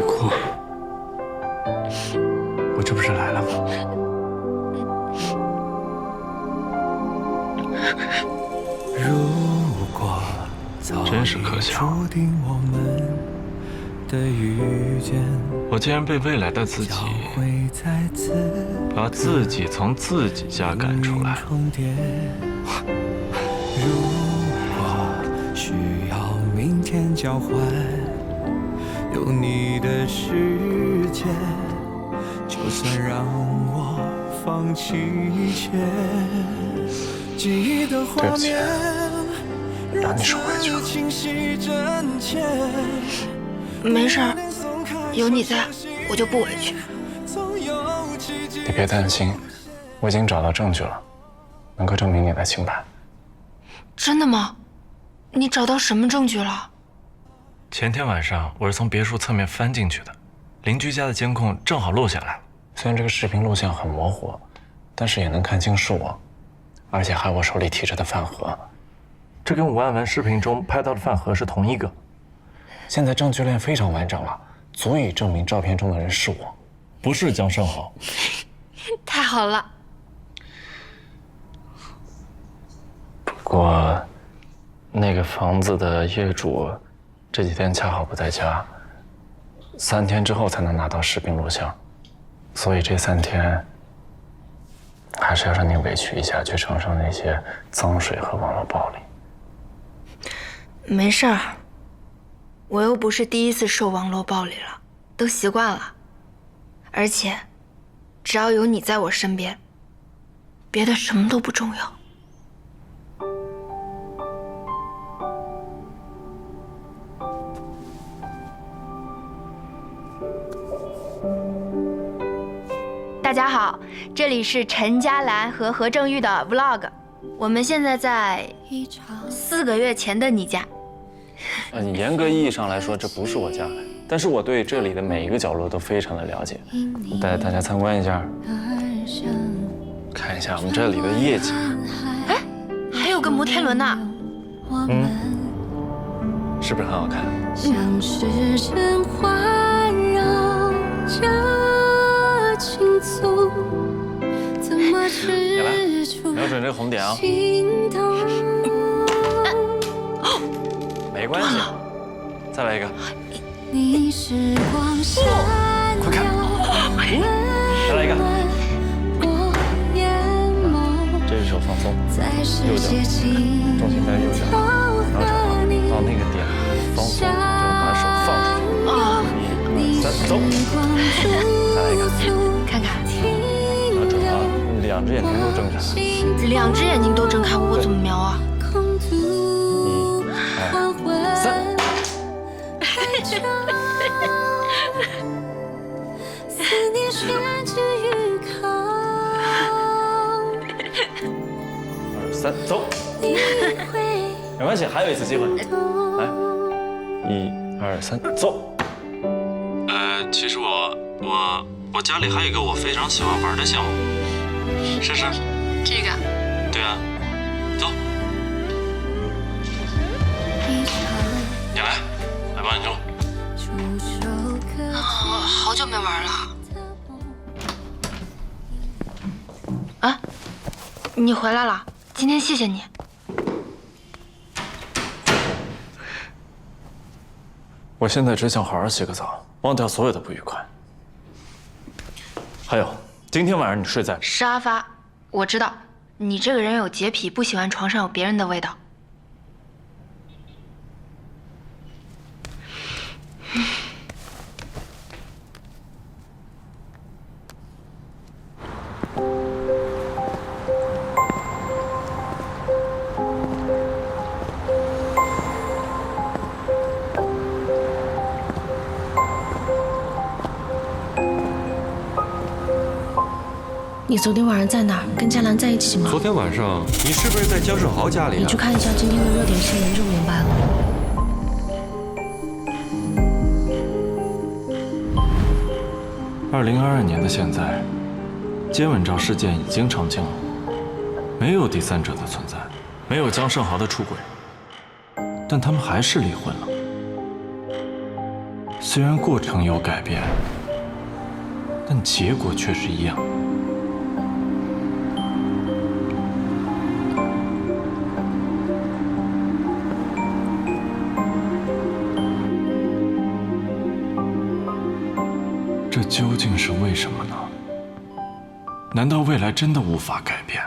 哭，我这不是来了吗？如果真是可笑我竟然被未来的自己把自己从自己家赶出来。如果需要明天交换，有你的世界，就算让我放弃一切，记忆的画面，把你收回去了清晰真切。没事儿，有你在，我就不委屈。你别担心，我已经找到证据了，能够证明你的清白。真的吗？你找到什么证据了？前天晚上我是从别墅侧面翻进去的，邻居家的监控正好录下来了。虽然这个视频录像很模糊，但是也能看清是我，而且还有我手里提着的饭盒，这跟吴万文视频中拍到的饭盒是同一个。现在证据链非常完整了，足以证明照片中的人是我，不是江胜豪。太好了，不过，那个房子的业主这几天恰好不在家，三天之后才能拿到视频录像，所以这三天还是要让你委屈一下，去承受那些脏水和网络暴力。没事儿。我又不是第一次受网络暴力了，都习惯了。而且，只要有你在我身边，别的什么都不重要。大家好，这里是陈嘉兰和何正玉的 Vlog，我们现在在四个月前的你家。呃，严格意义上来说，这不是我家，但是我对这里的每一个角落都非常的了解，带大家参观一下，看一下我们这里的夜景。哎，还有个摩天轮呢。嗯，是不是很好看？像是真环绕着轻松，怎么起来，指出瞄准这个红点啊！没关系，再来一个。你时光闪快看再来一个这只手放松，右脚重心在右脚，两只眼睛都睁开。两只眼睛都睁开，我怎么瞄啊？三。思念悬置于口，二三，走。你会没关系，还有一次机会。来，一二三，走。呃，其实我我我家里还有一个我非常喜欢玩的项目，试试。这个，对啊，走，你来，来帮你弄。啊，好久没玩了。啊，你回来了，今天谢谢你。我现在只想好好洗个澡，忘掉所有的不愉快。还有，今天晚上你睡在沙发，我知道，你这个人有洁癖，不喜欢床上有别人的味道。你昨天晚上在哪儿？跟佳兰在一起吗昨？天晚上你是不是在江胜豪家里啊你去？看一下今天的热点新闻就明白了。二零二二年的现在，接吻照事件已经澄清了，没有第三者的存在，没有江胜豪的出轨，但他们还是离婚了。虽然过程有改变，但结果却是一样。究竟是为什么呢？难道未来真的无法改变？